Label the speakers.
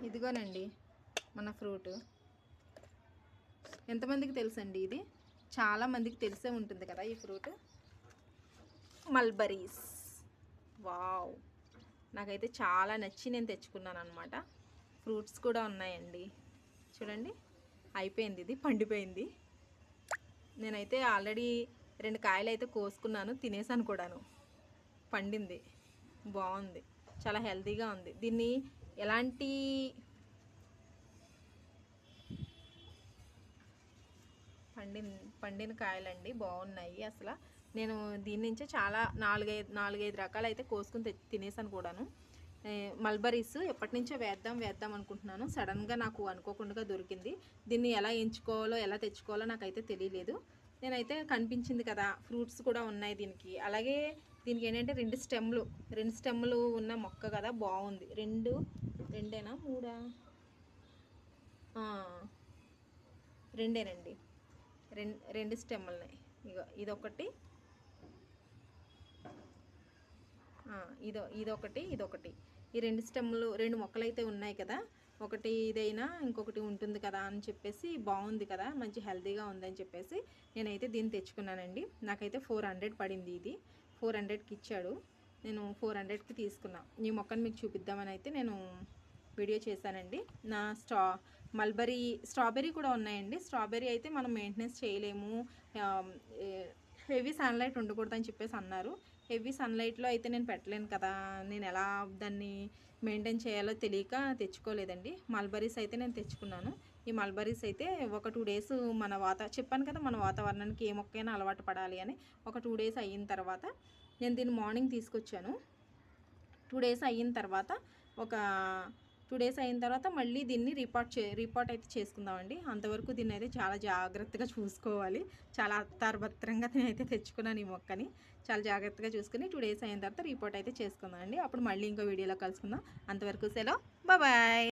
Speaker 1: ఇదిగోనండి మన ఫ్రూట్. ఎంతమందికి తెలుసండి ఇది? చాలా మందికి తెలిసే ఉంటుంది కదా ఈ ఫ్రూట్. మల్బరీస్. వావ్! నాకైతే చాలా నచ్చి నేను తెచ్చుకున్నాను అనమాట ఫ్రూట్స్ కూడా ఉన్నాయండి. చూడండి అయిపోయింది ఇది పండిపోయింది. నేనైతే ఆల్రెడీ రెండు కాయలు అయితే కోసుకున్నాను తినేసాను కూడాను. పండింది. బాగుంది. చాలా హెల్తీగా ఉంది. దీన్ని ఎలాంటి పండిన పండిన కాయలండి బాగున్నాయి అసలు. నేను దీని నుంచే చాలా నాలుగైదు నాలుగైదు రకాలు అయితే కోసుకుని తినేసాను కూడాను. మల్బరీస్ ఎప్పటి నుంచో వేద్దాం వేద్దాం అనుకుంటున్నాను. సడన్గా నాకు అనుకోకుండా దొరికింది. దీన్ని ఎలా ఎంచుకోవాలో ఎలా తెచ్చుకోవాలో నాకైతే తెలియలేదు. నేనైతే కనిపించింది కదా ఫ్రూట్స్ కూడా ఉన్నాయి దీనికి. అలాగే దీనికి ఏంటంటే రెండు స్టెమ్లు రెండు స్టెమ్లు ఉన్న మొక్క కదా బాగుంది. రెండు రెండేనా? మూడా? రెండేనండి రెండు రెండు స్టెమ్లున్నాయి. ఇగో ఇదొకటి ఇదో ఇదొకటి ఇదొకటి. ఈ రెండు స్టెమ్లు రెండు మొక్కలు అయితే ఉన్నాయి కదా ఒకటి ఇదైనా ఇంకొకటి ఉంటుంది కదా అని చెప్పేసి బాగుంది కదా మంచి హెల్తీగా ఉందని చెప్పేసి నేనైతే దీన్ని తెచ్చుకున్నానండి. నాకైతే ఫోర్ హండ్రెడ్ పడింది ఇది. ఫోర్ హండ్రెడ్కి ఇచ్చాడు. నేను ఫోర్ హండ్రెడ్కి తీసుకున్నా. ఈ మొక్కను మీకు చూపిద్దామని అయితే నేను వీడియో చేశానండి. నా స్ట్రా మల్బరీ స్ట్రాబెర్రీ కూడా ఉన్నాయండి. స్ట్రాబెర్రీ అయితే మనం మెయింటెనెన్స్ చేయలేము. హెవీ సన్లైట్ ఉండకూడదని చెప్పేసి అన్నారు. హెవీ సన్లైట్లో అయితే నేను పెట్టలేను కదా నేను ఎలా దాన్ని మెయింటైన్ చేయాలో తెలియక తెచ్చుకోలేదండి. మల్బరీస్ అయితే నేను తెచ్చుకున్నాను. ఈ మల్బరీస్ అయితే ఒక టూ డేస్ మన వాత చెప్పాను కదా మన వాతావరణానికి ఏ మొక్కైనా అలవాటు పడాలి అని. ఒక టూ డేస్ అయిన తర్వాత నేను దీన్ని మార్నింగ్ తీసుకొచ్చాను. టూ డేస్ అయిన తర్వాత ఒక టూ డేస్ అయిన తర్వాత మళ్ళీ దీన్ని రిపోర్ట్ చే రిపోర్ట్ అయితే చేసుకుందామండి. అంతవరకు దీన్ని అయితే చాలా జాగ్రత్తగా చూసుకోవాలి. చాలా అత్తారభత్రంగా అయితే తెచ్చుకున్నాను ఈ మొక్కని. చాలా జాగ్రత్తగా చూసుకుని టూ డేస్ అయిన తర్వాత రిపోర్ట్ అయితే చేసుకుందామండి. అప్పుడు మళ్ళీ ఇంకో వీడియోలో కలుసుకుందాం. అంతవరకు సెలవు. బాయ్.